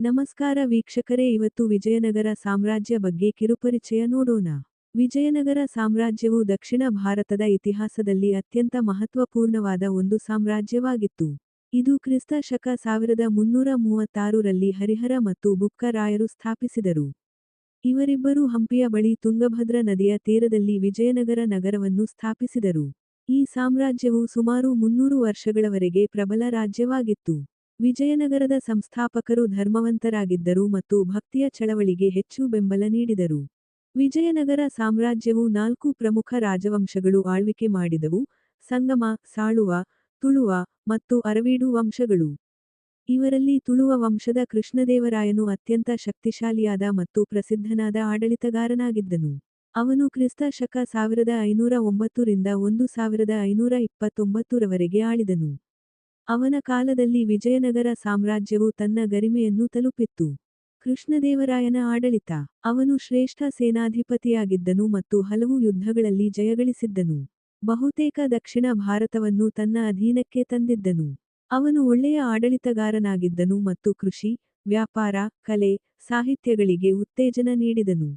ನಮಸ್ಕಾರ ವೀಕ್ಷಕರೇ, ಇವತ್ತು ವಿಜಯನಗರ ಸಾಮ್ರಾಜ್ಯ ಬಗ್ಗೆ ಕಿರುಪರಿಚಯ ನೋಡೋಣ. ವಿಜಯನಗರ ಸಾಮ್ರಾಜ್ಯವು ದಕ್ಷಿಣ ಭಾರತದ ಇತಿಹಾಸದಲ್ಲಿ ಅತ್ಯಂತ ಮಹತ್ವಪೂರ್ಣವಾದ ಒಂದು ಸಾಮ್ರಾಜ್ಯವಾಗಿತ್ತು. ಇದು ಕ್ರಿಸ್ತ ಶಕ ಸಾವಿರದ ಮುನ್ನೂರ ಮೂವತ್ತಾರರಲ್ಲಿ ಹರಿಹರ ಮತ್ತು ಬುಕ್ಕರಾಯರು ಸ್ಥಾಪಿಸಿದರು. ಇವರಿಬ್ಬರೂ ಹಂಪಿಯ ಬಳಿ ತುಂಗಭದ್ರ ನದಿಯ ತೀರದಲ್ಲಿ ವಿಜಯನಗರ ನಗರವನ್ನು ಸ್ಥಾಪಿಸಿದರು. ಈ ಸಾಮ್ರಾಜ್ಯವು ಸುಮಾರು ಮುನ್ನೂರು ವರ್ಷಗಳವರೆಗೆ ಪ್ರಬಲ ರಾಜ್ಯವಾಗಿತ್ತು. ವಿಜಯನಗರದ ಸಂಸ್ಥಾಪಕರು ಧರ್ಮವಂತರಾಗಿದ್ದರು ಮತ್ತು ಭಕ್ತಿಯ ಚಳವಳಿಗೆ ಹೆಚ್ಚು ಬೆಂಬಲ ನೀಡಿದರು. ವಿಜಯನಗರ ಸಾಮ್ರಾಜ್ಯವು ನಾಲ್ಕು ಪ್ರಮುಖ ರಾಜವಂಶಗಳು ಆಳ್ವಿಕೆ ಮಾಡಿದವು, ಸಂಗಮ, ಸಾಳುವ, ತುಳುವ ಮತ್ತು ಅರವೀಡು ವಂಶಗಳು. ಇವರಲ್ಲಿ ತುಳುವ ವಂಶದ ಕೃಷ್ಣದೇವರಾಯನು ಅತ್ಯಂತ ಶಕ್ತಿಶಾಲಿಯಾದ ಮತ್ತು ಪ್ರಸಿದ್ಧನಾದ ಆಡಳಿತಗಾರನಾಗಿದ್ದನು. ಅವನು ಕ್ರಿಸ್ತ ಶಕ ಸಾವಿರದ ಐನೂರ ಒಂಬತ್ತರಿಂದ ಒಂದು ಸಾವಿರದ ಐನೂರ ಇಪ್ಪತ್ತೊಂಬತ್ತರವರೆಗೆ ಆಳಿದನು. ಅವನ ಕಾಲದಲ್ಲಿ ವಿಜಯನಗರ ಸಾಮ್ರಾಜ್ಯವು ತನ್ನ ಗರಿಮೆಯನ್ನು ತಲುಪಿತ್ತು. ಕೃಷ್ಣದೇವರಾಯನ ಆಡಳಿತ, ಅವನು ಶ್ರೇಷ್ಠ ಸೇನಾಧಿಪತಿಯಾಗಿದ್ದನು ಮತ್ತು ಹಲವು ಯುದ್ಧಗಳಲ್ಲಿ ಜಯಗಳಿಸಿದ್ದನು. ಬಹುತೇಕ ದಕ್ಷಿಣ ಭಾರತವನ್ನು ತನ್ನ ಅಧೀನಕ್ಕೆ ತಂದಿದ್ದನು. ಅವನು ಒಳ್ಳೆಯ ಆಡಳಿತಗಾರನಾಗಿದ್ದನು ಮತ್ತು ಕೃಷಿ, ವ್ಯಾಪಾರ, ಕಲೆ, ಸಾಹಿತ್ಯಗಳಿಗೆ ಉತ್ತೇಜನ ನೀಡಿದನು.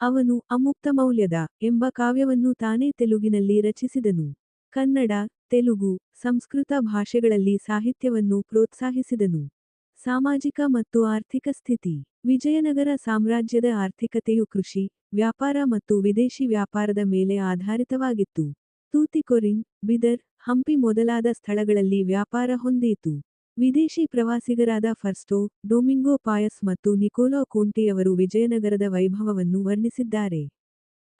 ಅವನು ಅಮುಕ್ತ ಮೌಲ್ಯದ ಎಂಬ ಕಾವ್ಯವನ್ನು ತಾನೇ ತೆಲುಗಿನಲ್ಲಿ ರಚಿಸಿದನು. ಕನ್ನಡ, ತೆಲುಗು, ಸಂಸ್ಕೃತ ಭಾಷೆಗಳಲ್ಲಿ ಸಾಹಿತ್ಯವನ್ನು ಪ್ರೋತ್ಸಾಹಿಸಿದನು. ಸಾಮಾಜಿಕ ಮತ್ತು ಆರ್ಥಿಕ ಸ್ಥಿತಿ. ವಿಜಯನಗರ ಸಾಮ್ರಾಜ್ಯದ ಆರ್ಥಿಕತೆಯು ಕೃಷಿ, ವ್ಯಾಪಾರ ಮತ್ತು ವಿದೇಶಿ ವ್ಯಾಪಾರದ ಮೇಲೆ ಆಧಾರಿತವಾಗಿತ್ತು. ತೂತಿಕೊರಿನ್, ಬಿದರ್, ಹಂಪಿ ಮೊದಲಾದ ಸ್ಥಳಗಳಲ್ಲಿ ವ್ಯಾಪಾರ ಹೊಂದಿತು. ವಿದೇಶಿ ಪ್ರವಾಸಿಗರಾದ ಫರ್ಸ್ಟೋ, ಡೊಮಿಂಗೋ ಪಾಯಸ್ ಮತ್ತು ನಿಕೋಲೋ ಕೋಂಟಿಯವರು ವಿಜಯನಗರದ ವೈಭವವನ್ನು ವರ್ಣಿಸಿದ್ದಾರೆ.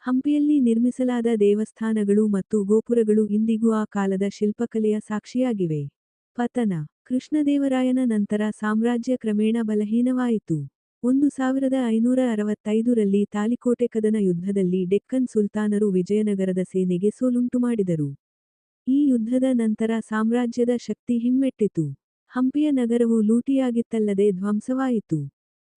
ಹಂಪಿಯಲ್ಲಿ ನಿರ್ಮಿಸಲಾದ ದೇವಸ್ಥಾನಗಳು ಮತ್ತು ಗೋಪುರಗಳು ಇಂದಿಗೂ ಆ ಕಾಲದ ಶಿಲ್ಪಕಲೆಯ ಸಾಕ್ಷಿಯಾಗಿವೆ. ಪತನ, ಕೃಷ್ಣದೇವರಾಯನ ನಂತರ ಸಾಮ್ರಾಜ್ಯ ಕ್ರಮೇಣ ಬಲಹೀನವಾಯಿತು. ಒಂದು ಸಾವಿರದ ಐನೂರ ಅರವತ್ತೈದರಲ್ಲಿ ತಾಲಿಕೋಟೆ ಕದನ ಯುದ್ಧದಲ್ಲಿ ಡೆಕ್ಕನ್ ಸುಲ್ತಾನರು ವಿಜಯನಗರದ ಸೇನೆಗೆ ಸೋಲುಂಟು ಮಾಡಿದರು. ಈ ಯುದ್ಧದ ನಂತರ ಸಾಮ್ರಾಜ್ಯದ ಶಕ್ತಿ ಹಿಮ್ಮೆಟ್ಟಿತು. ಹಂಪಿಯ ನಗರವು ಲೂಟಿಯಾಗಿತ್ತಲ್ಲದೆ ಧ್ವಂಸವಾಯಿತು.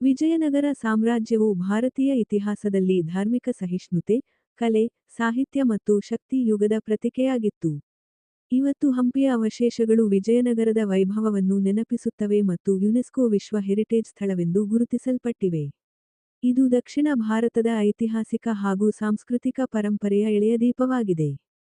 ವಿಜಯನಗರ ಸಾಮ್ರಾಜ್ಯವು ಭಾರತೀಯ ಇತಿಹಾಸದಲ್ಲಿ ಧಾರ್ಮಿಕ ಸಹಿಷ್ಣುತೆ, ಕಲೆ, ಸಾಹಿತ್ಯ ಮತ್ತು ಶಕ್ತಿ ಯುಗದ ಪ್ರತಿಕೆಯಾಗಿತ್ತು. ಇವತ್ತು ಹಂಪಿಯ ಅವಶೇಷಗಳು ವಿಜಯನಗರದ ವೈಭವವನ್ನು ನೆನಪಿಸುತ್ತವೆ ಮತ್ತು ಯುನೆಸ್ಕೋ ವಿಶ್ವ ಹೆರಿಟೇಜ್ ಸ್ಥಳವೆಂದು ಗುರುತಿಸಲ್ಪಟ್ಟಿವೆ. ಇದು ದಕ್ಷಿಣ ಭಾರತದ ಐತಿಹಾಸಿಕ ಹಾಗೂ ಸಾಂಸ್ಕೃತಿಕ ಪರಂಪರೆಯ ಎಳೆಯ ದೀಪವಾಗಿದೆ.